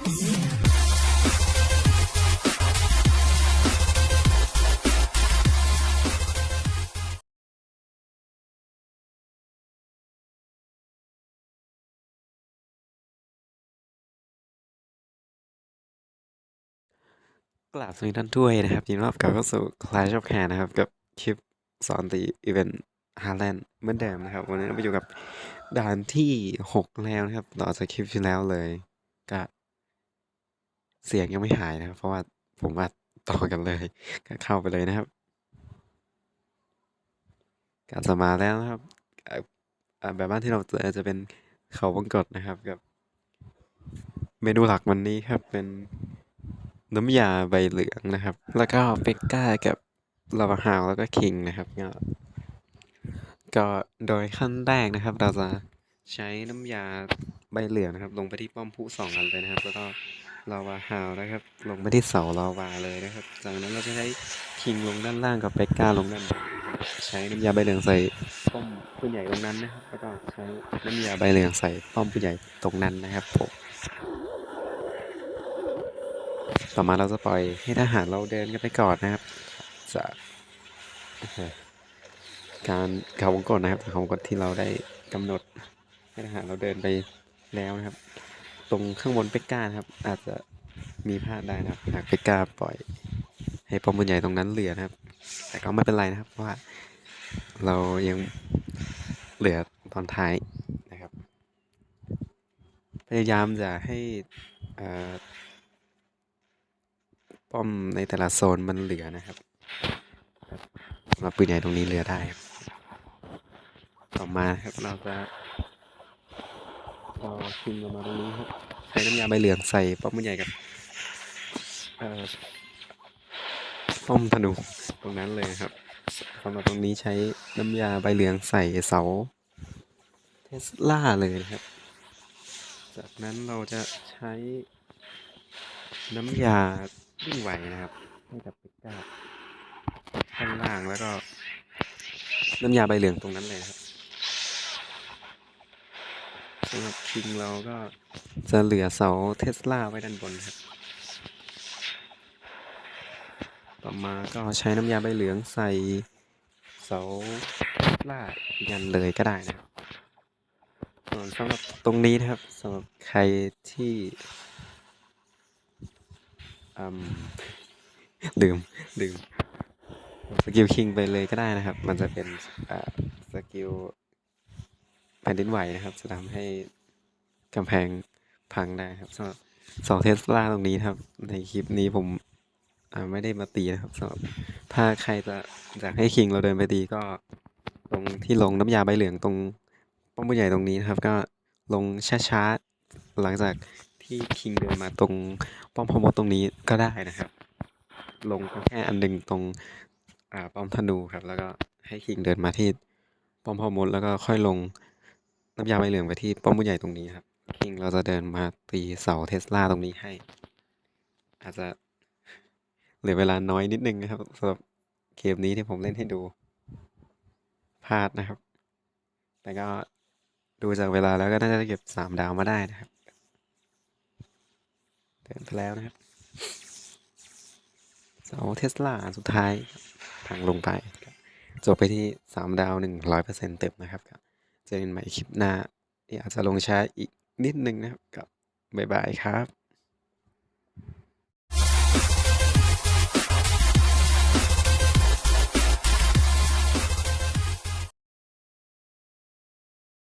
กราบสวัสดีท่านด้วยนะครับยินดีต้อนรับกลับเข้าสู่ Clash of Clans นะครับ กับคลิปสอนตีอีเวนต์ฮาร์แลนด์เหมือนเดิมนะครับ วันนี้เราไปอยู่กับด่านที่หกแล้วนะครับ ต่อจากคลิปที่แล้วเลย ก็ เสียงยังไม่หายนะครับ เพราะว่าผมอัดต่อกันเลย ก็เข้าไปเลยนะครับการสมาแล้วนะครับแบบบ้านที่เราเจอจะเป็นเขาวงกตนะครับกับ เมนูหลักวันนี้ครับเป็นน้ำยาใบเหลืองนะครับ แล้วก็เบกก้ากับลาวาฮาวแล้วก็คิงนะครับก็ก็โดยขั้นแรกนะครับ เราจะใช้น้ำยาใบเหลืองนะครับ ลงไปที่ป้อมผู้สองอันเลยนะครับ แล้วก็ ลาวาฮาวนะครับ ลงไปที่เสาลาวาเลยนะครับ จากนั้นเราจะใช้คิงลงด้านล่างกับเบกก้าลงด้านบนใช้น้ำยาใบเหลืองใส่ป้อมผู้ใหญ่ตรงนั้นนะครับแล้วก็ใช้น้ำยาใบเหลืองใส่ป้อมผู้ใหญ่ตรงนั้นนะครับผมต่อมาเราจะปล่อยให้ทหารเราเดินกันไปก่อนนะครับจากการเขาวงกตนะครับเขาวงกตที่เราได้กำหนดให้ทหารเราเดินไปแล้วนะครับ ตรงข้างบนเป็กก้านะครับ อาจจะมีพลาดได้นะครับหากเป็กก้าปล่อย ให้ป้อมปืนใหญ่ตรงนั้นเหลือนะครับ แต่ก็ไม่เป็นไรนะครับ เพราะว่าเรายังเหลือตอนท้ายนะครับ พยายามจะให้ป้อมในแต่ละโซนมันเหลือนะครับสำหรับปืนใหญ่ตรงนี้เหลือได้ ต่อมาครับเราจะ เอาคิงลงมาตรงนี้ครับใช้น้ำยาใบเหลืองใส่ป้อมปืนใหญ่กับเอ่อป้อมธนูตรงนั้นเลยครับสำหรับตรงนี้ใช้น้ำยาใบเหลืองใส่เสาเทสลาเลยนะครับ จากนั้นเราจะใช้น้ำยาวิ่งไหวนะครับ ให้กับเป็กก้าข้างล่างแล้วก็น้ำยาใบเหลืองตรงนั้นเลยครับ สำหรับคิงเราก็จะเหลือเสาเทสลาไว้ด้านบนครับ ต่อมาก็ใช้น้ำยาใบเหลืองใส่เสาเทสลายันเลยก็ได้นะครับส่วนสำหรับตรงนี้นะครับสำหรับใครที่อืมลืมลืมสกิลคิงไปเลยก็ได้นะครับ มันจะเป็นสกิล แผ่นดินไหวนะครับ จะทำให้กำแพงพังได้ครับสำหรับสองเทสลาตรงนี้ครับ ในคลิปนี้ผมไม่ได้มาตีนะครับสำหรับถ้าใครจะอยากให้คิงเราเดินไปตีก็ตรงที่ลงน้ำยาใบเหลืองตรงป้อมผู้ใหญ่ตรงนี้นะครับ ก็ลงช้าๆหลังจากที่คิงเดินมาตรงป้อมพอมดตรงนี้ก็ได้นะครับ ลงแค่อันหนึ่งตรงป้อมธนูครับ แล้วก็ให้คิงเดินมาที่ป้อมพอมดแล้วก็ค่อยลง น้ำยาใบเหลืองไปที่ป้อมผู้ใหญ่ตรงนี้ครับคิงเราจะเดินมาตีเสาเทสลาตรงนี้ให้ อาจจะเหลือเวลาน้อยนิดนึงนะครับสำหรับเกมนี้ที่ผมเล่นให้ดูพลาดนะครับ แต่ก็ดูจากเวลาแล้วก็น่าจะเก็บสามดาวมาได้นะครับเดินไปแล้วนะครับเสาเทสลาสุดท้ายทางลงไป จบไปที่สามดาวหนึ่งร้อยเปอร์เซ็นต์เต็มนะครับครับ เจอกันใหม่คลิปหน้าอยากจะลงช้าอีกนิดนึงนะครับกับบ๊ายบายครับ